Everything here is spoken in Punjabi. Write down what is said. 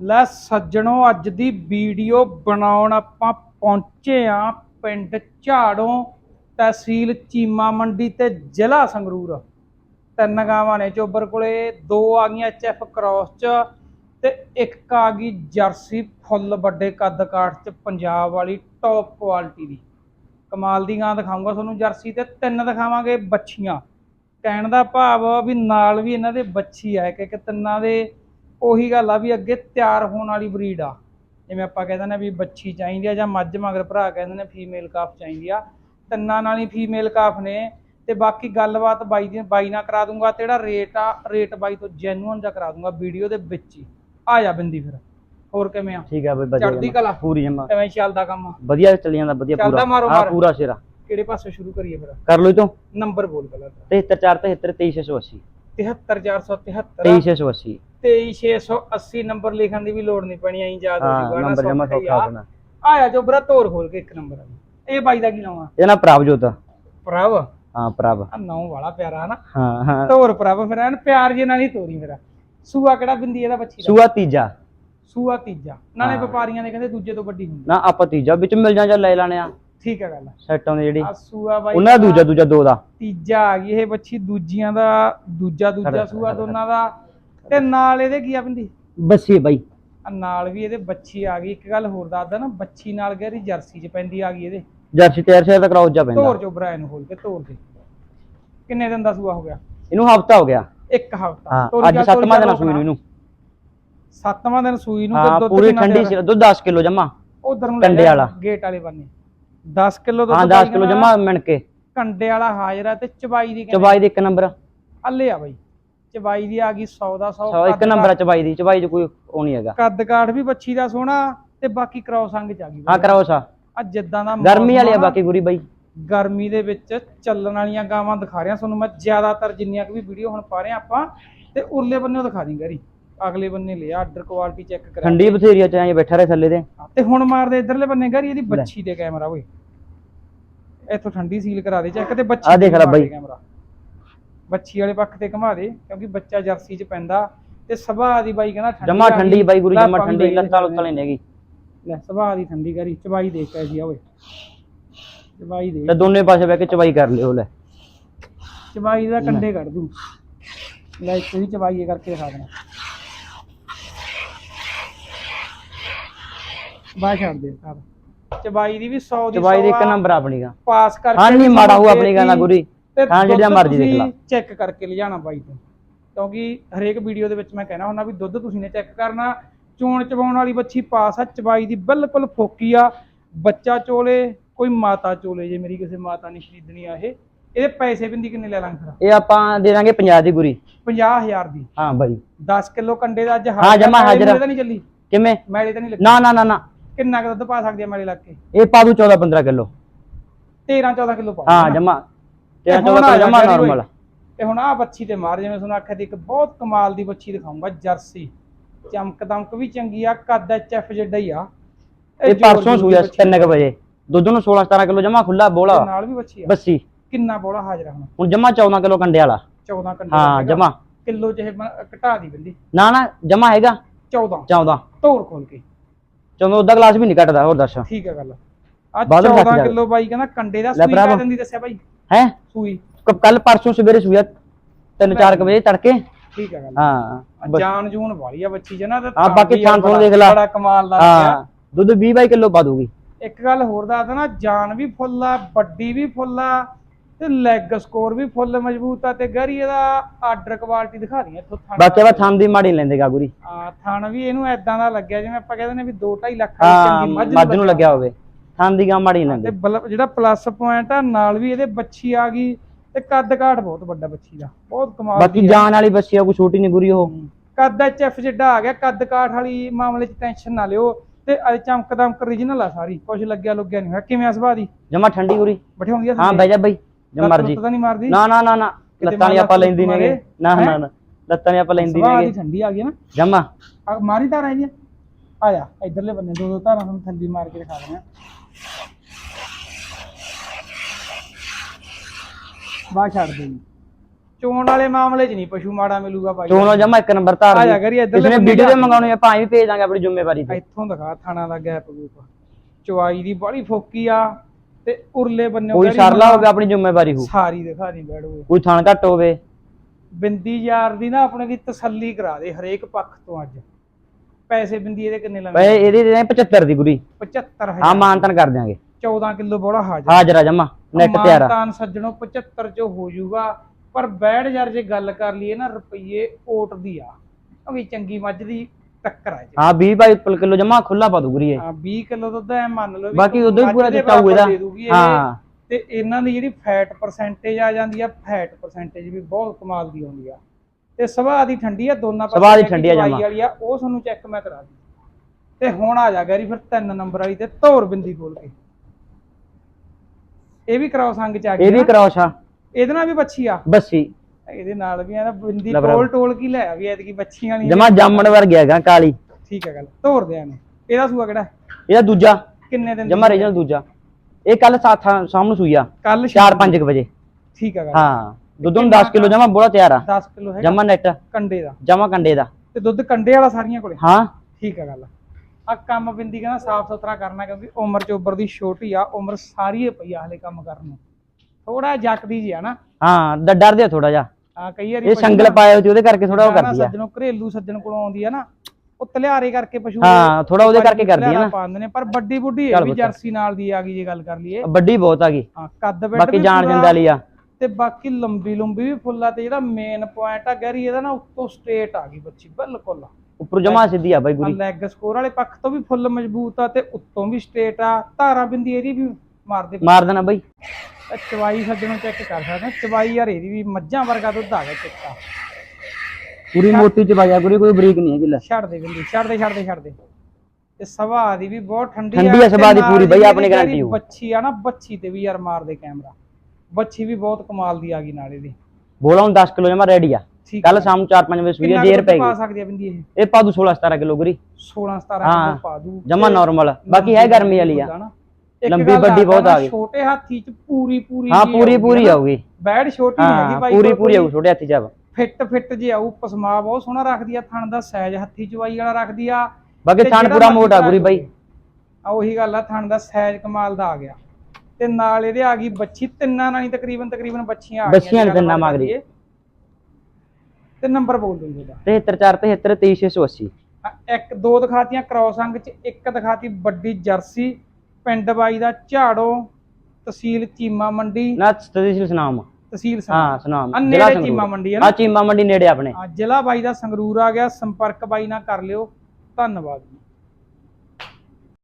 ਲੈ ਸੱਜਣੋ, ਅੱਜ ਦੀ ਵੀਡੀਓ ਬਣਾਉਣ ਆਪਾਂ ਪਹੁੰਚੇ ਆ ਪਿੰਡ ਝਾੜੋਂ ਤਹਿਸੀਲ ਚੀਮਾ ਮੰਡੀ ਤੇ ਜ਼ਿਲ੍ਹਾ ਸੰਗਰੂਰ। ਤਿੰਨ ਗਾਵਾਂ ਨੇ ਚੋਬਰ ਕੋਲੇ, ਦੋ ਆ ਗਈਆਂ ਐਚਐਫ ਕ੍ਰਾਸ ਚ ਤੇ ਇੱਕ ਆ ਗਈ ਜਰਸੀ ਫੁੱਲ ਵੱਡੇ ਕੱਦ ਕਾਠ ਚ, ਪੰਜਾਬ ਵਾਲੀ ਟੌਪ ਕੁਆਲਿਟੀ ਦੀ। ਕਮਾਲ ਦੀ ਗਾਂ ਦਿਖਾਊਂਗਾ ਤੁਹਾਨੂੰ ਜਰਸੀ ਤੇ, ਤਿੰਨ ਦਿਖਾਵਾਂਗੇ ਬੱਚੀਆਂ ਕਹਿਣ ਦਾ ਭਾਵ ਵੀ ਨਾਲ ਵੀ ਇਹਨਾਂ ਦੇ ਬੱਚੀ ਆ ਕਿ ਕਿ ਤਿੰਨਾਂ ਦੇ ਉਹੀ ਗੱਲ ਆ ਵੀ ਅੱਗੇ ਤਿਆਰ ਹੋਣ ਵਾਲੀ ਬਰੀਡ ਆ। ਜਿਵੇਂ ਆਪਾਂ ਕਹਿੰਦੇ ਨੇ ਵੀ ਬੱਚੀ ਚਾਹੀਦੀ ਆ ਜਾਂ ਮੱਝ ਮਗਰ ਭਰਾ ਕਹਿੰਦੇ ਨੇ ਫੀਮੇਲ ਕਾਫ ਚਾਹੀਦੀ ਆ। ਤਿੰਨਾਂ ਨਾਲ ਹੀ ਫੀਮੇਲ ਕਾਫ ਨੇ ਤੇ ਬਾਕੀ ਗੱਲਬਾਤ ਬਾਈ ਦੀ ਬਾਈ ਨਾਲ ਕਰਾ ਦੂੰਗਾ ਤੇ ਜਿਹੜਾ ਰੇਟ ਆ ਰੇਟ ਬਾਈ ਤੋਂ ਜੈਨੂਅਨ ਦਾ ਕਰਾ ਦੂੰਗਾ ਵੀਡੀਓ ਦੇ ਵਿੱਚ ਹੀ। ਆ ਜਾ ਬਿੰਦੀ ਫਿਰ। ਹੋਰ ਕਿਵੇਂ ਆ? ਠੀਕ ਆ ਬਈ ਵਧੀਆ ਚੜ੍ਹਦੀ ਜਮਾਂ। ਕਲਾ। ਪੂਰੀ ਜਮਾ। ਕਿਵੇਂ ਚੱਲਦਾ ਕੰਮ ਵਧੀਆ ਚੱਲੀ ਜਾਂਦਾ ਵਧੀਆ ਪੂਰਾ। ਮਾਰ। ਪੂਰਾ ਸਿਰਾ। ਕਿਹੜੇ ਪਾਸੇ ਸ਼ੁਰੂ ਕਰੀਏ ਫਿਰ? ਕਰ ਲੋ ਤੂੰ। ਨੰਬਰ ਬੋਲ ਪਹਿਲਾਂ 734 2380 73473 2380 23680 ਨੰਬਰ ਲਿਖਣ ਦੀ ਵੀ ਲੋੜ ਨਹੀਂ ਪੈਣੀ ਐਂ ਯਾਦ ਹੋ ਹਾਂ ਜੂਗਾ ਨਾ ਨੰਬਰ ਜਮਾ ਸੌਖਾ ਹੀ ਸੌਖਾ ਆ। ਆਪਣਾ। ਆਇਆ ਜੋ ਬਰਾ ਤੋਰ ਖੋਲ ਕੇ ਇੱਕ ਨੰਬਰ ਇਹ ਬਾਈ ਦਾ ਕੀ ਨਾਮ ਆ? ਇਹ ਨਾ ਪ੍ਰਭਜੋਤ ਪ੍ਰਭ? ਹਾਂ ਪ੍ਰਭ। ਆ ਨਾਮ ਵਾਲਾ ਪਿਆਰਾ ਹਨਾ? ਹਾਂ ਹਾਂ। ਤੋਰ ਪ੍ਰਭ ਫਿਰ ਐਨ ਪਿਆਰ ਜੇ ਨਾਲ ਹੀ ਤੋਰੀ ਮੇਰਾ ਸੂਆ ਕਿਹੜਾ ਬਿੰਦੀ ਇਹਦਾ ਬੱਚੀ ਦਾ? ਸੂਆ ਤੀਜਾ। ਸੂਆ ਤੀਜਾ। ਨਾਲੇ। ਵਪਾਰੀਆਂ ਦੇ ਕਹਿੰਦੇ ਦੂਜੇ ਤੋਂ ਵੱਡੀ ਹੁੰਦੀ। ਨਾ ਆਪਾਂ ਤੀਜਾ ਵਿੱਚ ਮਿਲ ਜਾਂ ਜਾਂ ਲੈ ਲਾਣੇ ਆ। ਠੀਕ ਹੈ ਗੱਲ। ਸੈਟਾਂ ਦੀ ਜਿਹੜੀ। ਆ ਸੂਆ ਬਾਈ ਉਹਨਾਂ ਦਾ ਦੂਜਾ ਦੂਜਾ ਦੋ ਦਾ। ਤੀਜਾ ਆ ਗਈ ਇਹ ਬੱਚੀ ਦੂਜੀਆਂ ਦਾ ਦੂਜਾ ਦੂਜਾ ਸੂਆ ਦੋਨਾਂ ਦਾ। ਤੇ ਨਾਲ ਇਹਦੇ ਕੀ ਆ ਬਿੰਦੀ ਬੱਸੀ ਬਾਈ। ਨਾਲ ਵੀ ਇਹਦੇ ਬੱਚੀ ਆ ਗਈ। ਇੱਕ ਗੱਲ ਹੋਰ ਦੱਸਦਾ ਨਾ ਬੱਚੀ ਨਾਲ ਗਹਿਰੀ ਜਰਸੀ ਚ ਪੈਂਦੀ ਆ ਗਈ ਇਹਦੇ। ਜਰਸੀ ਤਿਆਰ ਸ਼ਹਿਰ ਦਾ ਕਰਾਉ ਜਾ ਪੈਂਦਾ। ਧੋਰ ਚੋ ਬਰਾਇਨ ਖੋਲ ਕੇ ਧੋਰ ਦੇ। ਕਿੰਨੇ ਦਿਨ ਦਾ ਸੂਆ ਹੋ ਗਿਆ? ਇਹਨੂੰ ਹਫਤਾ ਹੋ ਗਿਆ। ਇੱਕ ਹਫਤਾ। ਅੱਜ ਸੱਤਵਾਂ ਦਿਨ ਸੂਈ ਨੂੰ ਇਹਨੂੰ। ਸੱਤਵਾਂ ਦਿਨ ਸੂਈ ਨੂੰ ਹਾਂ ਪੂਰੀ ਠੰਡੀ ਦੁੱਧ 10 ਕਿਲੋ ਜਮਾ। ਉਧਰ ਨੂੰ ਕੰਡੇ ਵਾਲਾ। ਗੇਟ ਵਾਲੇ ਬੰਨੇ। 10 ਕਿਲੋ ਦੁੱਧ ਹਾਂ 10 ਕਿਲੋ ਜਮਾ ਮਿਣ ਕੇ। ਕੰਡੇ ਵਾਲਾ ਹਾਜ਼ਰ ਆ ਤੇ ਚਬਾਈ ਦੀ ਚਬਾਈ ਦੇ ਇੱਕ ਨੰਬਰ। ਅੱਲੇ ਆ ਬਾਈ। ਚਬਾਈ ਦੀ ਆ ਗਈ 100 ਦਾ 100 ਸੌ ਇੱਕ ਨੰਬਰ ਆ ਚਬਾਈ ਦੀ ਚਬਾਈ ਚ ਕੋਈ ਉਹ ਨਹੀਂ ਹੈਗਾ। ਕੱਦ ਕਾਠ ਵੀ ਬੱਚੀ ਦਾ ਸੋਹਣਾ ਤੇ ਬਾਕੀ ਕ੍ਰੋਸ ਅੰਗ ਚ ਆ ਗਈ ਹਾਂ ਕਰਾਓ ਸਾ। ਆ ਜਿੱਦਾਂ ਦਾ ਗਰਮੀ ਵਾਲੀ ਆ ਬਾਕੀ ਗੁਰੀ ਬਾਈ। ਗਰਮੀ ਦੇ ਵਿੱਚ ਚੱਲਣ ਵਾਲੀਆਂ ਗਾਵਾਂ ਦਿਖਾ ਰਿਹਾ ਤੁਹਾਨੂੰ ਮੈਂ ਜ਼ਿਆਦਾਤਰ ਜਿੰਨੀਆਂ ਕੁ ਵੀ ਵੀਡੀਓ ਹੁਣ ਪਾ ਰਿਹਾ ਆਪਾਂ ਤੇ ਉਰਲੇ ਬੰਨੇ ਦਿਖਾ ਦੀ ਗਰੀ ਅਗਲੇ ਬੰਨੇ ਲਿਆ ਆਰਡਰ ਕੁਆਲਿਟੀ ਚੈੱਕ ਕਰਾ ਠੰਡੀ ਬਥੇਰੀ ਆ ਚਾਹੇ ਬੈਠਾ ਰਹੇ ਥੱਲੇ ਦੇ। ਤੇ ਹੁਣ ਮਾਰਦੇ ਇਧਰਲੇ ਬੰਨੇ ਗਰੀ ਇਹਦੀ ਬੱਚੀ ਦੇ ਕੈਮਰਾ ਓਏ। ਇੱਥੋਂ ਠੰਡੀ ਸੀਲ ਕਰਾ ਦੇ ਚੈੱਕ ਤੇ ਬੱਚੀ ਆਹ ਦੇਖ ਲੈ ਬਾਈ। ਕੈਮਰਾ। ਬੱਚੀ ਵਾਲੇ ਪੱਖ ਤੇ ਘੁਮਾ ਦੇ ਕਿਉਂਕਿ ਬੱਚਾ ਜਰਸੀ 'ਚ ਪੈਂਦਾ ਤੇ ਸੁਭਾਅ ਦੀ ਬਾਈ ਕਹਿੰਦਾ ਠੰਡੀ ਜਮਾ। ਠੰਡੀ ਬਾਈ ਗੁਰੀ ਜਮਾ ਠੰਡੀ ਲੱਤਾਂ ਲੁੱਤਾਂ ਨਹੀਂ ਹੈਗੀ। ਲੈ ਸੁਭਾਅ ਦੀ ਠੰਡੀ ਕਰੀ ਚਬਾਈ ਦੇਖ ਕੇ ਜੀ ਓਏ। ਚਬਾਈ ਦੇ ਤੇ ਦੋਨੇ ਪਾਸੇ ਬਹਿ ਕੇ ਚਬਾਈ ਕਰ ਲਿਓ ਲੈ। ਚਬਾਈ ਦਾ ਕੰਡੇ ਕੱਢ ਦੂੰ। ਲੈ ਇੱਥੇ ਵੀ ਚਬਾਈ ਇਹ ਕਰਕੇ ਦਿਖਾ ਦੇਣਾ। ਬਾਹਰ ਛੱਡ ਦੇ ਸਾਹਿਬ ਚਬਾਈ ਦੀ ਵੀ 100 ਦੀ ਚਬਾਈ ਦੇ ਇੱਕ 100 ਆ, ਨੰਬਰ ਆਪਣੀ ਦਾ। ਪਾਸ ਕਰਕੇ ਹਾਂ ਨਹੀਂ ਮਾੜਾ ਹੋਊ ਆਪਣੀ ਗੱਲ ਨਾ ਗੁਰੀ। ਹਾਂ ਜਿਹੜਾ ਮਰਜ਼ੀ ਦੇਖ ਲਾ। ਚੈੱਕ ਕਰਕੇ ਲਿਜਾਣਾ ਬਾਈ ਤੋਂ। ਕਿਉਂਕਿ ਹਰੇਕ ਵੀਡੀਓ ਦੇ ਵਿੱਚ ਮੈਂ ਕਹਿਣਾ ਹੁੰਦਾ ਵੀ ਦੁੱਧ ਤੁਸੀਂ ਨੇ ਚੈੱਕ ਕਰਨਾ। ਚੋਣ ਚਵਾਉਣ ਵਾਲੀ ਬੱਚੀ ਪਾਸ ਆ ਚਬਾਈ ਦੀ ਬਿਲਕੁਲ ਫੋਕੀ ਆ। ਬੱਚਾ ਚੋਲੇ ਕੋਈ ਮਾਤਾ ਚੋਲੇ ਜੇ ਮੇਰੀ ਕਿਸੇ ਮਾਤਾ ਨੇ ਖਰੀਦਣੀ ਆ ਇਹ। ਇਹਦੇ ਪੈਸੇ ਬਿੰਦੀ ਕਿੰਨੇ ਲੈ ਲਾਂਗੇ ਫਿਰ? ਇਹ ਆਪਾਂ ਦੇ ਦਾਂਗੇ 50 ਦੀ ਗੁਰੀ। 50000 ਦੀ। ਹਾਂ ਬਾਈ। 10 ਕਿਲੋ ਕੰਡੇ ਦਾ ਅੱਜ ਹਾਂ, ਜਮਾਂ ਹਾਜ਼ਰ ਨਹੀਂ ਚੱਲੀ। ਕਿਵੇਂ? ਮੈਲੇ ਤਾਂ ਨਹੀਂ ਲੱਗੀ। ਨਾ ਨਾ ਨਾ ਨਾ। ਕਿੰਨਾ ਕੁ ਦੁੱਧ ਪਾ ਸਕਦੀ ਆ ਮੈਲੇ ਲੱਗ ਕੇ? ਇਹ ਪਾ ਦੂ 14 15 ਕਿਲੋ। 13 14 ਕਿਲੋ ਪਾ ਹਾਂ ਜਮਾ। ਤੇ 13 ਹੁਣ 14 ਆ ਕਿਲੋ ਜਮਾ ਨਾਰਮਲ ਤੇ ਹੁਣ ਆ ਬੱਚੀ ਤੇ ਮਾਰ ਜਿਵੇਂ ਤੁਹਾਨੂੰ ਆਖਿਆ ਸੀ ਇੱਕ ਬਹੁਤ ਕਮਾਲ ਦੀ ਬੱਚੀ ਦਿਖਾਉਂਗਾ ਜਰਸੀ। ਚਮਕ ਦਮਕ ਵੀ ਚੰਗੀ ਆ ਕੱਦ ਐਚਐਫ ਜਿੱਡਾ ਹੀ ਆ। ਇਹ ਪਰਸੋਂ ਦੀ ਸੂਇਆ ਬੱਚੀ 3 ਵਜੇ। ਦੁੱਧ ਨੂੰ 16 17 ਕਿਲੋ ਜਮਾ ਖੁੱਲਾ ਬੋਲਾ ਨਾਲ ਵੀ ਬੱਚੀ ਆ। ਬੱਸੀ। ਕਿੰਨਾ ਬੋਲਾ ਹਾਜ਼ਰ ਹੁਣ। ਹੁਣ ਜਮਾ 14 ਕਿਲੋ ਕੰਡੇ ਵਾਲਾ। 14 ਕੰਡੇ ਹਾਂ ਜਮਾ। ਕਿਲੋ ਬਣ- ਘਟਾ ਦੀ ਬੰਦੀ ਨਾ ਨਾ ਜਮਾ ਹੈਗਾ। 14 14 ਤੋੜ ਖੋਲ ਕੇ। ਚਲੋ ਉਹਦਾ ਗਲਾਸ ਵੀ ਨਹੀਂ ਘਟਦਾ ਹੋਰ ਦੱਸ। ਠੀਕ ਹੈ ਗੱਲ। ਆ ਬਾਅਦ ਵਿੱਚ 14 ਜਾ। ਕਿਲੋ ਬਾਈ ਕਹਿੰਦਾ ਕੰਡੇ ਦਾ ਲੈ ਸੂਈ। ਕਾ ਦਿੰਦੀ ਦੱਸਿਆ ਬਾਈ? ਹੈ? ਸੂਈ। ਕੱਲ ਪਰਸੋਂ ਸਵੇਰੇ ਸੂਇਆ 3-4 ਵਜੇ ਤੜਕੇ। ਠੀਕ ਹੈ ਗੱਲ। ਹਾਂ ਆ ਬਸ। ਜਾਨ ਜੂਨ ਵਾਲੀ ਆ ਬੱਚੀ ਜਨਾ ਤੇ ਹਾਂ, ਤਾਂ ਬਾਕੀ ਵੀ ਯਾਰ ਥਾਂ ਥੂਣ ਬੜਾ- ਦੇਖ ਲਾ। ਬੜਾ ਕਮਾਲ ਦਾ ਹਾਂ ਦੁੱਧ 20 22 ਕਿਲੋ ਪਾ ਦੂਗੀ ਇੱਕ ਗੱਲ ਹੋਰ ਦੱਸ ਦੇਣਾ ਜਾਨ ਵੀ ਫੁੱਲ ਆ ਵੱਡੀ ਵੀ ਫੁੱਲ ਆ ਤੇ ਲੈਗ ਸਕੋਰ ਵੀ ਫੁੱਲ ਮਜ਼ਬੂਤ ਆ ਤੇ ਗਰੀ ਇਹਦਾ ਆਰਡਰ ਕੁਆਲਿਟੀ ਦਿਖਾ ਰਹੀ ਇੱਥੋਂ ਥਣ ਬਾਕੀ ਆਪਾਂ ਥਾਂ ਦੀ ਮਾੜੀ ਲੈਂਦੇ ਗਾਗੁਰੀ ਆ ਥਣ ਵੀ ਇਹਨੂੰ ਐਦਾਂ ਦਾ ਲੱਗਿਆ ਜਿਵੇਂ ਆਪਾਂ ਕਹਿੰਦੇ ਨੇ ਵੀ 2.5 ਲੱਖ ਹਾਂ ਮੱਝ ਨੂੰ ਲੱਗਿਆ ਹੋਵੇ। ਥਾਂ ਦੀ ਗਾ ਮਾੜੀ ਨੀ ਤੇ ਜਿਹੜਾ ਪਲੱਸ ਪੁਆਇੰਟ ਆ ਨਾਲ ਵੀ ਇਹਦੇ ਬੱਚੀ ਆ ਗਈ ਤੇ ਕੱਦ ਕਾਠ ਬਹੁਤ ਵੱਡਾ ਬੱਚੀ ਦਾ ਬਹੁਤ ਕਮਾਲ ਬਾਕੀ। ਜਾਨ ਵਾਲੀ ਬੱਸੀ ਆ ਕੋਈ ਛੋਟੀ ਨਹੀਂ ਗੁਰੀ ਉਹ। ਕੱਦ ਐਚਐਫ ਜਿੱਡਾ ਆ ਗਿਆ ਕੱਦ ਕਾਠ ਵਾਲੀ ਮਾਮਲੇ 'ਚ ਟੈਨਸ਼ਨ ਨਾ ਲਿਓ। ਤੇ ਅੱਜ ਚਮਕ ਦਮਕ origignal ਆ ਸਾਰੀ ਕੁਝ ਲੱਗਿਆ ਲੁੱਗਿਆ ਨਹੀਂ ਹੋਇਆ। ਕਿਵੇਂ ਆ ਸੁਭਾਅ ਦੀ? ਜਮਾ ਠੰਡੀ ਗੁਰੀ ਬਿਠਾਉਂਦੀ ਆ ਹਾਂ ਬਹਿ ਜਾ ਬਈ ਜੋ ਮਰਜ਼ੀ। ਤਾਂ ਨਹੀਂ ਮਾਰਦੀ? ਨਾ ਨਾ ਨਾ ਨਾ ਲੱਤਾਂ ਨਹੀਂ ਆਪਾਂ ਲੈਂਦੀ? ਨੇਗੇ ਨਾ ਨਾ ਨਾ। ਲੱਤਾਂ ਨਹੀਂ ਆਪਾਂ ਲੈਂਦੀ ਸੁਭਾਅ ਦੀ ਨੇਗੇ ਠੰਡੀ ਆ ਗਈ ਨਾ। ਜਮਾ। ਆ ਮਾਰੀ ਧਾਰਾਂ ਇਹਦੀਆਂ ਆ ਜਾ ਇਧਰਲੇ ਬੰਨੇ ਦੋ ਦੋ ਧਾਰਾਂ ਤੁਹਾਨੂੰ ਥੱਲੀ ਮਾਰ ਕੇ ਦਿਖਾ ਦਿੰਦੇ ਆ। ਬਾਹਰ ਛੱਡ ਦੇ ਜੀ। ਚੋਣ ਵਾਲੇ ਮਾਮਲੇ 'ਚ ਨਹੀਂ ਪਸ਼ੂ ਮਾੜਾ ਮਿਲੂਗਾ ਬਾਈ ਚੋਣੋ ਜਮਾ ਇੱਕ ਨੰਬਰ ਧਾਰ ਆ ਦੀ। ਜਾ ਕਰੀ ਇੱਧਰਲੇ ਨੇ ਬੰਦੇ ਵੀਡੀਓ ਤੇ। ਮੰਗਾਉਣੀ ਆ ਭਾਵੇਂ ਵੀ ਭੇਜ ਦਾਂਗੇ ਆਪਣੀ ਜ਼ਿੰਮੇਵਾਰੀ ਤੇ। ਇੱਥੋਂ ਦਿਖਾ ਥਾਣਾ ਦਾ ਗੈਪ ਗੂਪ। ਚਵਾਈ ਦੀ ਬੜੀ ਫੋਕੀ ਆ ਤੇ ਉਰਲੇ ਬੰਨੇ ਕੋਈ ਸਰਲਾ ਹੋਵੇ ਆਪਣੀ ਜ਼ਿੰਮੇਵਾਰੀ ਹੋ ਸਾਰੀ ਦਿਖਾ ਨਹੀਂ ਬੈਠੋ ਕੋਈ ਥਣ ਘੱਟ ਹੋਵੇ। ਬਿੰਦੀ ਯਾਰ ਦੀ ਨਾ ਆਪਣੇ ਦੀ ਤਸੱਲੀ ਕਰਾ ਦੇ ਹਰੇਕ ਪੱਖ ਤੋਂ ਅੱਜ। ਪੈਸੇ ਬਿੰਦੀ ਇਹਦੇ ਕਿੰਨੇ ਲੈਣੇ? ਪਏ ਇਹਦੇ ਦੇ 75 ਦੀ ਗੁਰੀ। 75000 ਹਾਂ ਮਾਨਤਨ ਕਰ ਦਿਆਂਗੇ। 14 ਕਿਲੋ ਬੋਲਾ ਹਾਜ਼ਰ। ਹਾਜ਼ਰਾ ਜਮਾ ਨੈਟ ਤਿਆਰਾ ਮਾਨਤਾਨ ਸੱਜਣੋ 75 ਚ ਹੋ ਜਾਊਗਾ ਪਰ ਬੈੜ ਯਾਰ ਜੇ ਗੱਲ ਕਰ ਲਈਏ ਨਾ ਰੁਪਈਏ ਓਟ ਦੀ ਆ। ਉਹ ਵੀ ਚੰਗੀ ਮੱਝ ਦੀ ਟੱਕਰ ਆ ਜੀ। ਹਾਂ 20 ਬਾਈ ਕਿਲੋ ਜਮਾ ਖੁੱਲਾ ਪਾ ਦੂ ਗੁਰੀ ਇਹ। ਹਾਂ 20 ਕਿਲੋ ਦੁੱਧ ਐ ਮੰਨ ਲਓ ਬਾਕੀ ਉਦੋਂ ਹੀ ਪੂਰਾ ਦਿੱਤਾ ਹੋਊ ਇਹਦਾ। ਹਾਂ। ਤੇ ਇਹਨਾਂ ਦੀ ਜਿਹੜੀ ਫੈਟ ਪਰਸੈਂਟੇਜ ਆ ਜਾਂਦੀ ਆ ਫੈਟ ਪਰਸੈਂਟੇਜ ਵੀ ਬਹੁਤ ਕਮਾਲ ਦੀ ਆਉਂਦੀ ਆ। ਤੇ ਸੁਭਾਅ ਦੀ ਠੰਡੀ ਆ ਦੋਨਾਂ ਸੁਭਾਅ ਦੀ ਠੰਡੀ ਆ ਜਮਾਂ। ਵਾਲੀ ਆ ਉਹ ਤੁਹਾਨੂੰ ਚੈੱਕ ਮੈਂ ਕਰਾ ਦੂੰ ਤੇ ਹੁਣ ਆ ਜਾ ਗੈਰੀ ਫਿਰ ਤਿੰਨ ਨੰਬਰ ਵਾਲੀ ਤੇ ਧੌਰ ਬਿੰਦੀ ਖੋਲ ਕੇ। ਇਹ ਵੀ ਕਰਾਓ ਸੰਗ ਚ ਆ ਗਈ ਇਹ ਵੀ। ਕਰਾਓ ਛਾ। ਇਹਦੇ ਨਾਲ ਵੀ ਬੱਚੀ ਆ। ਬੱਸੀ ਇਹਦੇ ਨਾਲ ਵੀ ਆ ਨਾ ਬਿੰਦੀ। ਟੋਲ ਟੋਲ ਕੀ ਲੈ ਆ ਵੀ ਐਤਕੀ ਬੱਚੀਆਂ ਵਾਲੀ ਜਮਾ ਜਾਮਣ ਵਰਗ ਹੈਗਾ ਕਾਲੀ। ਠੀਕ ਹੈ ਗੱਲ ਧੌਰ ਦਿਆਂ ਨੇ ਇਹਦਾ ਸੂਆ ਕਿਹੜਾ? ਇਹਦਾ ਦੂਜਾ। ਕਿੰਨੇ ਦਿਨ ਜਮਾ ਰੀਜਨਲ ਦੂਜਾ। ਇਹ ਕੱਲ ਸਾਥਾਂ ਸਾਹਮਣੇ ਸੂਈ ਆ। ਕੱਲ 4-5 ਵਜੇ। ਠੀਕ ਹੈ ਗੱਲ। ਹਾਂ ਦੁੱਧ ਨੂੰ 10 ਕਿਲੋ ਜਮਾ ਬੋਲਾ ਤਿਆਰ ਆ। 10 ਕਿਲੋ ਹੈ ਜਮਾ ਨੈਟ ਕੰਡੇ ਦਾ। ਜਮਾ ਕੰਡੇ ਦਾ। ਤੇ ਦੁੱਧ ਕੰਡੇ ਵਾਲਾ ਸਾਰੀਆਂ ਕੋਲੇ? ਹਾਂ। ਠੀਕ ਹੈ ਗੱਲ। ਆ ਕੰਮ ਬਿੰਦੀ ਕਹਿੰਦਾ ਸਾਫ਼ ਸੁਥਰਾ ਕਰਨਾ ਕਿਉਂਕਿ ਉਮਰ ਚੋਬਰ ਦੀ ਛੋਟੀ ਆ ਉਮਰ ਸਾਰੀ ਪਈ ਆ ਹਲੇ ਕੰਮ ਕਰਨ ਨੂੰ। ਥੋੜਾ ਜੱਕਦੀ ਜੀ ਆ ਨਾ। ਹਾਂ ਡਰਦੇ ਆ ਥੋੜਾ ਜਿਹਾ। ਆ ਕਈ ਵਾਰੀ ਇਹ ਸੰਗਲ ਪਾਏ ਹੋਏ ਉਹਦੇ ਕਰਕੇ ਥੋੜਾ ਉਹ ਕਰਦੀ ਆ। ਸੱਜਣੋਂ ਘਰੇਲੂ ਸੱਜਣ ਕੋਲੋਂ ਆਉਂਦੀ ਆ ਨਾ। ਉਹ ਤਲਿਆਰੇ ਕਰਕੇ ਪਸ਼ੂ ਹਾਂ, ਥੋੜ੍ਹਾ ਉਹਦੇ ਕਰਕੇ ਕਰਦੀ ਆ ਨਾ। ਪਾਉਂਦੇ ਨੇ ਪਰ ਵੱਡੀ ਬੁੱਢੀ ਇਹ ਵੀ। ਜਰਸੀ ਨਾਲ ਦੀ ਆ ਗਈ ਜੇ ਗੱਲ ਕਰ ਲਈਏ। ਵੱਡੀ ਬਹੁਤ ਆ ਗਈ। ਹਾਂ ਕੱਦ ਬੈਠ ਬਾਕੀ ਜਾਣ ਜੰਦ ਵਾਲੀ ਆ। ਤੇ ਬਾਕੀ ਲੰਬੀ ਲੰਬੀ ਵੀ ਫੁੱਲਾ ਤੇ ਜਿਹੜਾ ਮੇਨ ਪੁਆਇੰਟ ਆ ਗੈਰੀ ਇਹਦਾ ਨਾ ਉੱਤੋਂ ਸਟ੍ਰੇਟ ਆ ਗਈ ਬੱਚੀ ਬਿਲਕੁਲ। ਉੱਪਰ ਜਮਾ ਸਿੱਧੀ ਆ ਬਾਈ ਗੁਰੀ ਲੈਗ ਸਕੋਰ ਵਾਲੇ ਪੱਖ ਤੋਂ ਵੀ ਫੁੱਲ ਮਜ਼ਬੂਤ ਆ ਤੇ ਉੱਤੋਂ ਵੀ ਸਟ੍ਰੇਟ ਆ। ਧਾਰਾ ਬਿੰਦੀ ਇਹਦੀ ਵੀ ਮਾਰਦੇ ਮਾਰ ਦੇਣਾ ਬਾਈ। ਚਵਾਈ ਸੱਜਣੋਂ ਚੈੱਕ ਕਰ ਸਕਦੇ ਚਵਾਈ ਯਾਰ ਇਹਦੀ ਵੀ ਮੱਝਾਂ ਵਰਗਾ ਦੁੱਧ ਆ ਗਿਆ ਚਿੱਟਾ। ਪੂਰੀ ਮੋਟੀ ਚ ਬਾਜਾ ਗੁਰੀ ਕੋਈ ਬਰੀਕ ਨਹੀਂ ਹੈਗੀ ਲੈ। ਛੱਡ ਦੇ ਬਿੰਦੀ ਛੱਡ ਦੇ ਛੱਡ ਦੇ ਛੱਡ ਦੇ। ਤੇ ਸੁਭਾਅ ਦੀ ਵੀ ਬਹੁਤ ਠੰਡੀ ਠੰਡੀ ਆ ਸੁਭਾਅ ਦੀ ਪੂਰੀ ਬਈ, ਆਪਣੀ guarantee ਹੋਊ। ਬੱਚੀ ਆ ਨਾ ਬੱਚੀ ਤੇ ਵੀ ਯਾਰ ਮਾਰਦੇ ਕੈਮਰਾ। ਬੱਚੀ ਵੀ ਬਹੁਤ ਕਮਾਲ ਦੀ ਆ ਗਈ ਨਾਲ ਇਹਦੀ। ਬੋਲਾ ਹੁਣ 10 ਕਿਲੋ ਜਮਾ ਰੈਡੀ ਆ। ਕੱਲ ਸ਼ਾਮ ਨੂੰ 4-5 ਵਜੇ ਸੂਈ ਆ ਜੇਰ ਪੈ ਪਾ ਗਈ। ਸਕਦੀ ਆ ਬਿੰਦੀ ਇਹ? ਇਹ ਪਾ ਦੂ 16-17 ਕਿਲੋ ਗੁਰੀ। 16 17 ਹਾਂ। ਕਿਲੋ ਪਾ ਦੂ। ਜਮਾ ਨਾਰਮਲ ਬਾਕੀ ਹੈ ਗਰਮੀ ਵਾਲੀ ਆ। ਲੰਬੀ ਗੱਲ ਵੱਡੀ ਆ ਬਹੁਤ ਆ ਗਈ। ਛੋਟੇ ਹਾਥੀ ਚ ਪੂਰੀ ਪੂਰੀ ਹਾਂ ਪੂਰੀ ਪੂਰੀ। ਆਊਗੀ। ਬੈੜ ਛੋਟੀ ਨਹੀਂ ਹੈਗੀ ਹਾਂ ਬਾਈ ਪੂਰੀ ਪੂਰੀ ਆਊ ਛੋਟੇ ਹੱਥੀ ਚ ਫਿੱਟ ਫਿੱਟ ਜੇ ਆਊ ਪਸਮਾ ਬਹੁਤ ਸੋਹਣਾ ਰੱਖਦੀ ਆ ਥਣ ਦਾ ਸਾਈਜ਼ ਹੱਥੀ ਚਵਾਈ ਵਾਲਾ ਰੱਖਦੀ ਆ। ਬਾਕੀ ਥਣ ਪੂਰਾ ਮੋਟਾ ਗੁਰੀ ਬਾਈ। ਆ ਉਹੀ ਗੱਲ ਆ ਥਣ ਦਾ ਸਾਈਜ਼ ਕਮਾਲ ਦਾ ਆ ਗਿਆ। ਤੇ ਨਾਲ ਇਹਦੇ ਆ ਗਈ ਬੱਚੀ ਤਿੰਨਾਂ ਨਾਲ ਹੀ ਤਕਰੀਬਨ ਤਕਰੀਬਨ ਬੱਚੀਆਂ ਆ ਗਈਆਂ ਬੱਚੀਆਂ ਤਿੰਨਾਂ ਮਗਰੀ। ਕਰੀਏ। ਤੇ ਨੰਬਰ ਬੋਲ ਦਿਓ ਇਹਦਾ। 73 73 ਆ, ਇੱਕ ਦੋ ਦਿਖਾਤੀਆਂ ਕ੍ਰੋਸ ਅੰਗ ਚ ਇੱਕ ਦਿਖਾਤੀ ਵੱਡੀ ਜਰਸੀ ਪਿੰਡ ਬਾਈ ਦਾ ਝਾੜੋ ਤਹਿਸੀਲ ਚੀਮਾ ਮੰਡੀ। ਨਾ ਤਹਿਸੀਲ ਸੁਨਾਮ। ਤਹਿਸੀਲ ਹਾਂ ਸੁਨਾਮ ਆ ਜ਼ਿਲ੍ਹਾ ਨੇੜੇ ਸੰਗਰੂਰ। ਚੀਮਾ ਮੰਡੀ ਹੈ ਨਾ? ਚੀਮਾ ਮੰਡੀ ਨੇੜੇ ਆਪਣੇ। ਆ, ਜ਼ਿਲ੍ਹਾ ਬਾਈ ਦਾ ਸੰਗਰੂਰ ਆ ਗਿਆ। ਸੰਪਰਕ ਬਾਈ ਨਾਲ ਕਰ ਲਿਓ। ਧੰਨਵਾਦ ਜੀ।